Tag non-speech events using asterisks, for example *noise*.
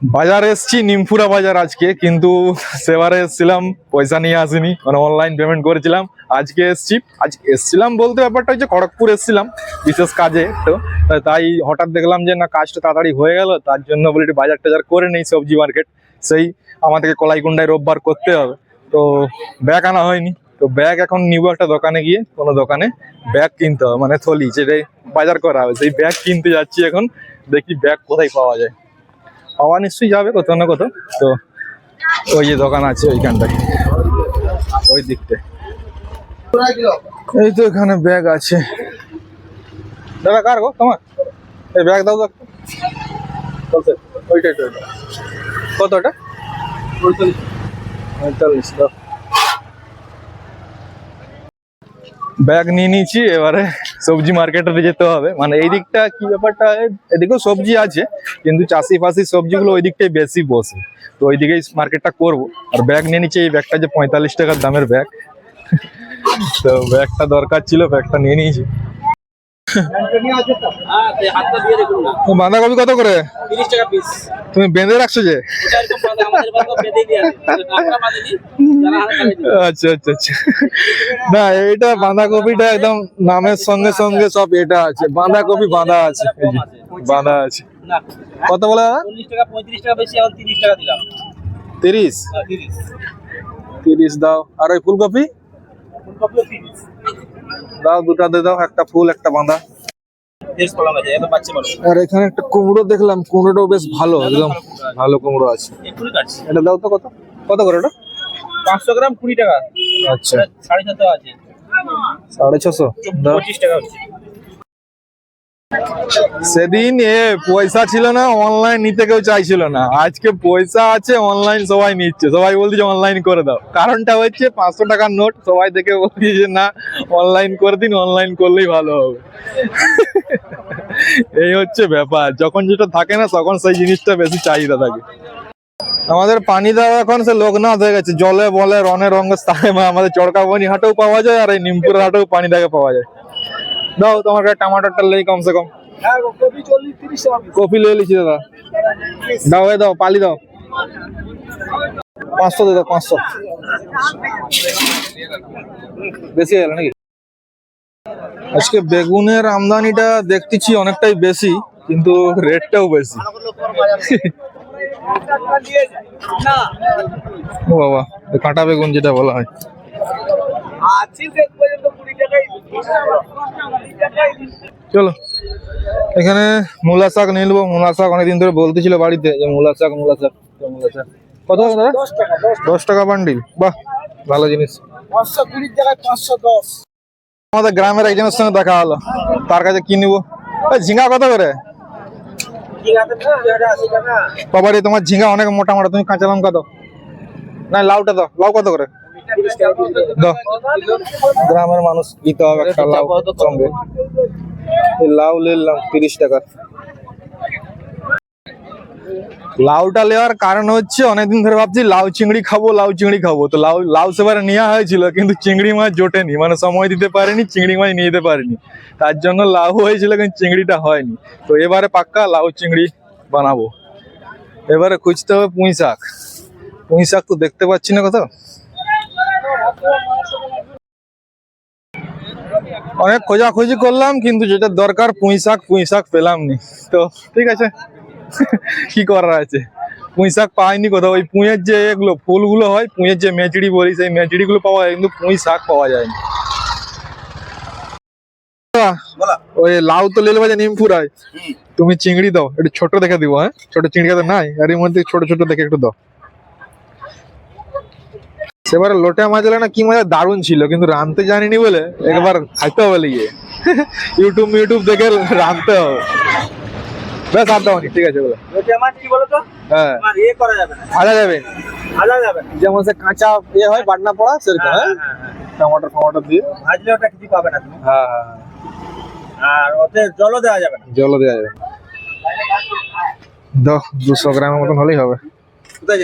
বাজার এসছি নিমপুরা বাজার আজকে, কিন্তু সেবারে এসছিলাম, পয়সা নিয়ে আসিনি মানে অনলাইন পেমেন্ট করেছিলাম। আজকে এসছি, আজ এসছিলাম বলতে ব্যাপারটা হচ্ছে খড়গপুর এসছিলাম, বিশেষ কাজে, তো তাই হঠাৎ দেখলাম যে না, কাজটা তাড়াতাড়ি হয়ে গেল, তার জন্য বলি বাজার টাজার করে নেই, সবজি মার্কেট সেই আমাদেরকে কলাইকুন্ডায় রোববার করতে হবে। তো ব্যাগ আনা হয়নি, তো ব্যাগ এখন নিব একটা দোকানে গিয়ে, কোনো দোকানে ব্যাগ কিনতে হবে মানে থলি যেটাই বাজার করা হবে সেই ব্যাগ কিনতে যাচ্ছি এখন, দেখি ব্যাগ কোথায় পাওয়া যায়। পাওয়া নিশ্চয়ই যাবে কোথাও না কোথাও। তো ওই যে দোকান আছে ওইখানটায়। ওই দিকটায়। এই তো এখানে ব্যাগ আছে। দাদা, কার গো? তোমার? এই ব্যাগ দাও একটা। বলতে ওইটা দাও। ব্যাগ নিয়ে নিয়েছি, এবারে সবজি মার্কেটে যেতে হবে। মানে এই দিকটা কি ব্যাপারটা, এদিকেও সবজি আছে, কিন্তু চাষি ফাঁসি সবজিগুলো ওই দিকটাই বেশি বসে। তো ওই দিকেই মার্কেটটা করব। আর ব্যাগ নিয়ে নিচ্ছে এই ব্যাগটা যে পঁয়তাল্লিশ টাকার দামের ব্যাগ তো ব্যাগটা দরকার ছিল ব্যাগটা নিয়ে নিয়েছি। বাঁধাকপি কত করে? তুমি বেঁধে রাখছো যে। আচ্ছা আচ্ছা আচ্ছা। না এইটা বাঁধাকপিটা একদম নামের সঙ্গে সঙ্গে সব এটা আছে। বাঁধাকপি বাঁধা আছে। বাঁধা আছে। কত বলে তিরিশ তিরিশ? হ্যাঁ, তিরিশ। তিরিশ দাও। আর ওই ফুলকপি? ফুলকপিও তিরিশ। দাও দুটা দিয়ে দাও একটা ফুল একটা বাঁধা। আর এখানে একটা কুমড়ো দেখলাম কুমড়োটাও বেশ ভালো একদম ভালো কুমড়ো আছে। এটা দাও তো কত? কত করে ওটা? পাঁচশো গ্রাম কুড়ি টাকা। আচ্ছা। সাড়ে ছশো আছে। সাড়ে ছশো? দাও। পঁচিশ টাকা হচ্ছে। সেদিন এ পয়সা ছিল না অনলাইন নিতে কেউ চাইছিল না। আজকে পয়সা আছে অনলাইন সবাই নিচ্ছে। সবাই বলছে অনলাইন করে দাও। কারণটা হচ্ছে পাঁচশো টাকার নোট, সবাই দেখে বলছে যে না অনলাইন করে দিন অনলাইন করলেই ভালো হবে। এই হচ্ছে ব্যাপার। যখন যেটা থাকে না, তখন সেই জিনিসটা বেশি চাহিদা থাকে। আমাদের পানি দেওয়া এখন সে লোকনাথ হয়ে গেছে। জলে বলে রনে স্থানে আমাদের চড়কাবনি হাটেও পাওয়া যায় আর এই নিমপুর হাটেও পানি দেখে পাওয়া যায়। দাও, তোমার কাছে টমাটোরটা লেই কমসে কম। কপি লিয়ে লিছি দাদা। দাও, এ দাও, পালি দাও। পাঁচশো দিয়ে দাও, পাঁচশো। বেশি গেল নাকি? আজকে বেগুনের আমদানিটা দেখতেছি অনেকটাই বেশি, কিন্তু রেটটাও বেশি। বাবা, কাঁটা বেগুন যেটা বলা হয়। চলো। এখানে মূলা শাক নিয়ে নেব। মূলা শাক অনেকদিন ধরে বলতেছিল বাড়িতে যে মূলা শাক মূলা শাক মূলা শাক। কত দাদা? দশ টাকা বান্ডিল। বাহ ভালো জিনিস। পাঁচশো কুড়ির জায়গায় পাঁচশো দশ। আমাদের গ্রামের একজনের সঙ্গে দেখা হলো। তার কাছে কি নিবো? ঝিঙ্গা কত করে? বাবারে তোমার ঝিঙ্গা অনেক মোটা মোটা তুমি কাঁচা লঙ্কা দাও। না লাউটা দাও। লাউ কত করে? গ্রামের মানুষ দিতে হবে একটা লাউ সঙ্গে। লাউ নিলাম তিরিশ টাকা। লাউটা নেওয়ার কারণ হচ্ছে অনেকদিন ধরে ভাবছি লাউ চিংড়ি খাব, লাউ চিংড়ি খাব। তো লাউ লাউ সেবারে নেওয়া হয়েছিল, কিন্তু চিংড়ি মাছ জোটেনি। মানে সময় দিতে পারেনি, চিংড়ি মাছ নিয়ে যেতে পারেনি। তার জন্য লাউ হয়েছিল, কিন্তু চিংড়িটা হয়নি। তো এবারে পাক্কা লাউ চিংড়ি বানাবো। এবারে খুঁজতে হবে পুঁই শাক। পুঁই শাক তো দেখতে পাচ্ছি না কোথাও। অনেক খোঁজাখুঁজি করলাম কিন্তু যেটা দরকার পুঁই শাক পুঁই শাক পেলাম নি তো ঠিক আছে *laughs* কি করার আছে? পুঁই শাক পাইনি কোথাও। ওই পুঁয়ের যে এগুলো ফুলগুলো হয় পুঁয়ের যে মেচড়ি বলি সেই মেচড়ি গুলো পাওয়া যায় কিন্তু পুঁই শাক পাওয়া যায়নি। ওই লাউ তো লেলে বাজে নিমপুরায় তুমি চিংড়ি দাও একটু ছোট দেখে দিব হ্যাঁ? ছোট চিংড়ি তো নাই আর এর মধ্যে ছোট ছোট দেখে একটু দাও। সেবারে লোটে মাছ না কি মজা? দারুণ ছিল কিন্তু রাঁধতে জানিনি বলে একবার খাইতে হবে লিগে। ইউটিউব ইউটিউব দেখে রাঁধতে হবে। বেশ আর দাও ঠিক আছে বলো। লোটে মাছ কি বলো তো? হ্যাঁ। ইয়ে করা যাবে না। ভাজা যাবে। ভাজা যাবে। যেমন সে কাঁচা ইয়ে হয় বাটনা পড়া সেরকম হ্যাঁ হ্যাঁ, হ্যাঁ। টমাটো টমাটো দিয়ে। ভাজলে ওটা কিছু পাবে না তুমি। হ্যাঁ হ্যাঁ হ্যাঁ। আর ওতে জলও দেওয়া যাবে না। জলও দেওয়া যাবে। দাও দুশো গ্রামের মতন হলেই হবে। কোথায়